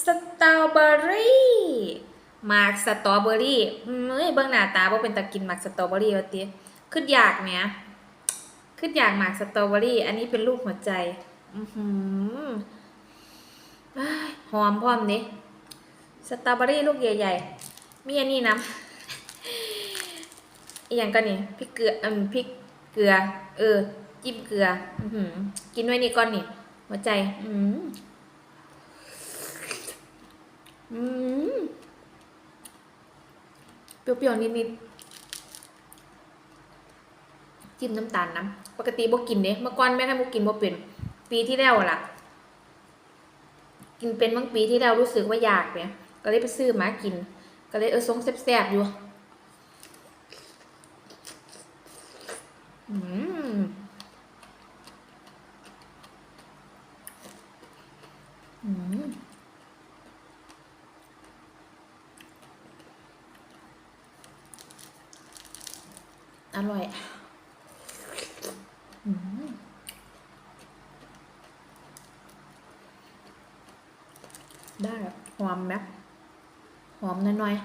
สตรอเบอรี่หมากสตรอเบอรี่เอ้ยเบิ่งหน้าตาบ่เป็นตากินหมากสตรอเบอรี่ว่าติขึ้นอยากแหมขึ้นอยากหมากสตรอเบอรี่ อันนี้เป็นรูปหัวใจ อือหือหอมพร้อมนี่สตรอเบอรี่ลูกใหญ่ๆ มีอันนี้นะอีหยังก็นี่พริกเกลืออืมพริกเกลือ เออ จิ้มเกลือ อือหือกินไว้นี่ก่อนนี่ หัวใจ อืม อืมเปรี้ยวๆนิดๆจิ้มน้ำตาลน้ำปกติบ่กินเด้เมื่อก่อนแม่ให้บ่กินบ่เป็น ปีที่แล้วล่ะ กินเป็นบางปีที่แล้วรู้สึกว่าอยากเนี่ยก็เลยไปซื้อมากิน ก็เลยเออทรงแซ่บๆอยู่อืม อืม อ ร่อยอืมได้หอมไหมหอมน้อยๆ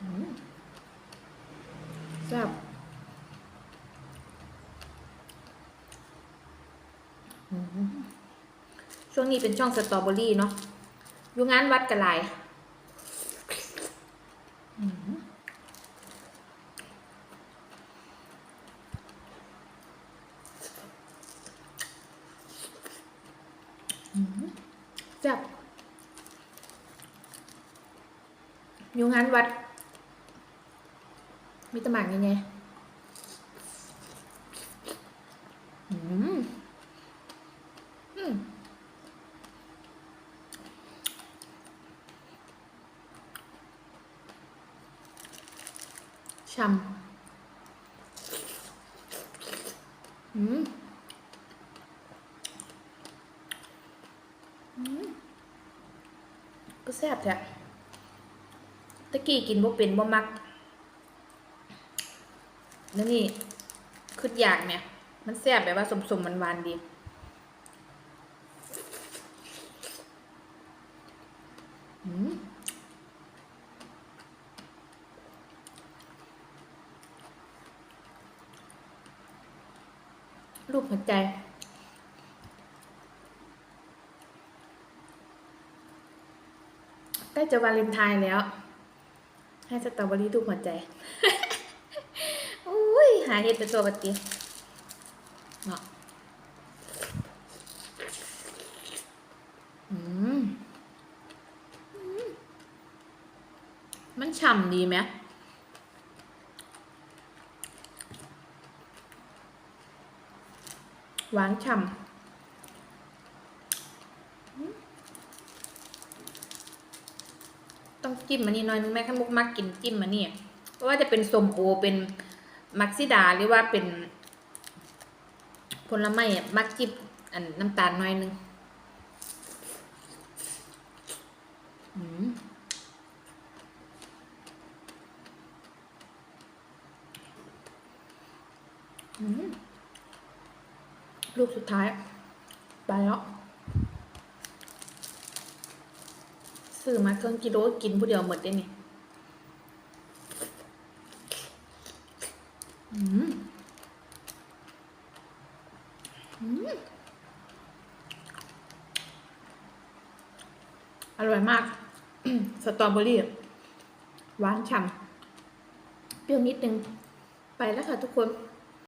อืมแซ่บอืมช่วงนี้เป็นช่องสตรอเบอรี่เนาะ อยู่งานวัดกะหลายอืมอืมจับอยู่งานวัด มีตะหมากยังไงอืมอืม ช่ำอืมก็แซ่บแท้ตะกี้กินบ่เป็นบ่มักแล้วนี่คืออยากเนี่ย มันแซ่บแบบว่าสมๆมันหวานๆดีอืม รูปหัวใจ ใกล้จะวาเลนไทน์แล้ว ให้สตรอเบอรี่รูปหัวใจ อุ้ย หาเห็ดเป็นตัวปฏิเนาะอืมอืมมันฉ่ำดีไหม หวานฉ่ำต้องจิ้มมันนี่หน่อยนึงแม่ข้ามุกมักกินจิ้มมันนี่เพราะว่าจะเป็นสมโอเป็นมักซิดาหรือว่าเป็นผลไม้มักจิ้มอันน้ำตาลหน่อยนึงอืมอืม ลูกสุดท้าย ไปแล้วซื้อมาเครื่องกิโลกินผู้เดียวหมดได้นี่อืมอืมอร่อยมาก สตรอเบอรี่หวานฉ่ำเปรี้ยวนิดนึง ไปแล้วค่ะทุกคน